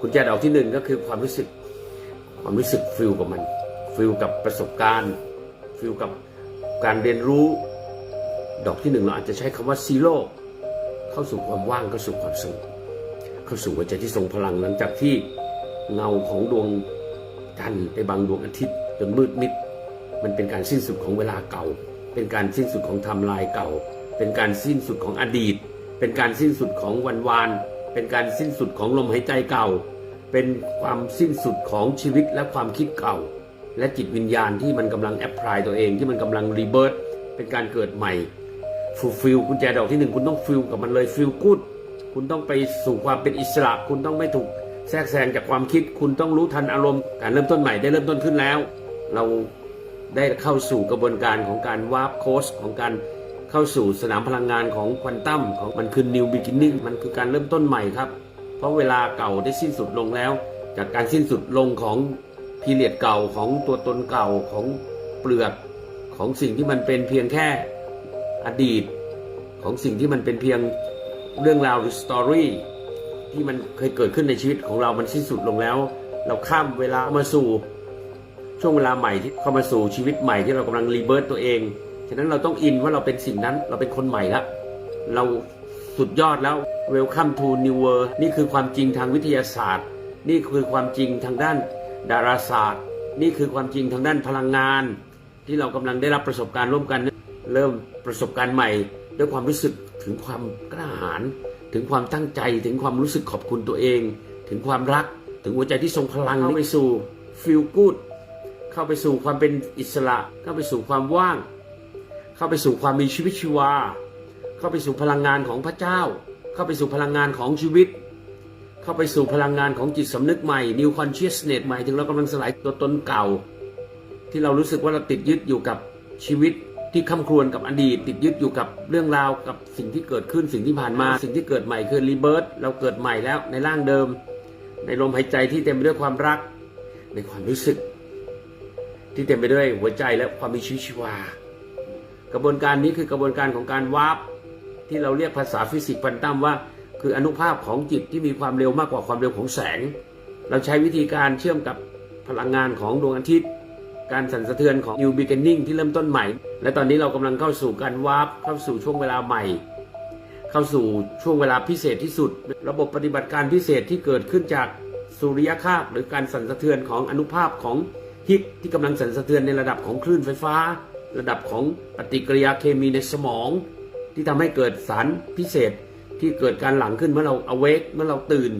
กุญแจดอกที่หนึ่งก็คือความรู้สึก ความรู้สึกฟิลกับมัน ฟิลกับประสบการณ์ ฟิลกับการเรียนรู้ ดอกที่หนึ่งเราอาจจะใช้คำว่าซีโร่เข้าสู่ความว่างเข้าสู่ความสงบเข้าสู่หัวใจที่ทรงพลังหลังจากที่เงาของดวงจันทร์ไปบังดวงอาทิตย์จนมืดมิด มันเป็นการสิ้นสุดของเวลาเก่า เป็นการสิ้นสุดของไทำลายเก่า เป็นการสิ้นสุดของอดีต เป็นการสิ้นสุดของวันวาน เป็นการสิ้นสุดของลมหายใจเก่า เป็นความสิ้นสุดของชีวิตและความคิดเก่า และจิตวิญญาณที่มันกำลังแอพพลายตัวเองที่มันกำลังรีเบิร์ตเป็นการเกิดใหม่ฟูลฟิลกุญแจดอกที่หนึ่งคุณต้องฟิลกับมันเลยฟิลกูดคุณต้องไปสู่ความเป็นอิสระ คุณต้องไม่ถูกแทรกแซงจากความคิด คุณต้องรู้ทันอารมณ์การเริ่มต้นใหม่ได้เริ่มต้นขึ้นแล้ว เราได้เข้าสู่กระบวนการของการวาร์ปโค้ชของการ เข้าสู่สนามพลังงานของควอนตัมของมันคือ new beginning มันคือการเริ่มต้นใหม่ครับ เพราะเวลาเก่าได้สิ้นสุดลงแล้ว จากการสิ้นสุดลงของพีเรียดเก่าของตัวตนเก่าของเปลือกของสิ่งที่มันเป็นเพียงแค่อดีต ของสิ่งที่มันเป็นเพียงเรื่องราวหรือสตอรี่ที่มันเคยเกิดขึ้นในชีวิตของเรามันสิ้นสุดลงแล้ว เราข้ามเวลามาสู่ช่วงเวลาใหม่ที่เข้ามาสู่ชีวิตใหม่ที่เรากำลังรีเบิร์ตตัวเอง ฉะนั้นเราต้องอินว่าเราเป็นสิ่งนั้น เราเป็นคนใหม่แล้วเราสุดยอดแล้ว Welcome to New World นี่คือความจริงทางวิทยาศาสตร์ นี่คือความจริงทางด้านดาราศาสตร์ นี่คือความจริงทางด้านพลังงาน ที่เรากำลังได้รับประสบการณ์ร่วมกัน เริ่มประสบการณ์ใหม่ ด้วยความรู้สึกถึงความกล้าหาญถึงความตั้งใจถึงความรู้สึกขอบคุณตัวเอง ถึงความรักถึงหัวใจที่ทรงพลังเข้าไปสู่ feel good เข้าไปสู่ความเป็นอิสระ เข้าไปสู่ความว่าง เข้าไปสู่ความมีชีวิตชีวา เข้าไปสู่พลังงานของพระเจ้า เข้าไปสู่พลังงานของชีวิต เข้าไปสู่พลังงานของจิตสำนึกใหม่ New Consciousness ใหม่ถึงเรากำลังสลายตัวตนเก่า ที่เรารู้สึกว่าเราติดยึดอยู่กับชีวิตที่ค้ำครวญกับอดีตติดยึดอยู่กับเรื่องราวกับสิ่งที่เกิดขึ้นสิ่งที่ผ่านมาสิ่งที่เกิดใหม่คือรีเบิร์ตเราเกิดใหม่แล้วในร่างเดิม ในลมหายใจที่เต็มไปด้วยความรัก ในความรู้สึก ที่เต็มไปด้วยหัวใจและความมีชีวิตชีวา กระบวนการนี้คือกระบวนการของการวาร์ปที่เราเรียกภาษาฟิสิกส์ควอนตัมว่า คืออนุภาพของจิตที่มีความเร็วมากกว่าความเร็วของแสง เราใช้วิธีการเชื่อมกับพลังงานของดวงอาทิตย์ การสั่นสะเทือนของ New Beginning ที่เริ่มต้นใหม่ และตอนนี้เรากำลังเข้าสู่การวาร์ปเข้าสู่ช่วงเวลาใหม่ เข้าสู่ช่วงเวลาพิเศษที่สุด ระบบปฏิบัติการพิเศษที่เกิดขึ้นจากสุริยคาบหรือการสั่นสะเทือนของอนุภาพของฮิปที่กำลังสั่นสะเทือนในระดับของคลื่นไฟฟ้า ระดับของปฏิกิริยาเคมีในสมอง ที่ทำให้เกิดสารพิเศษที่เกิดการหลั่งขึ้นเมื่อเรา awake เมื่อเราตื่น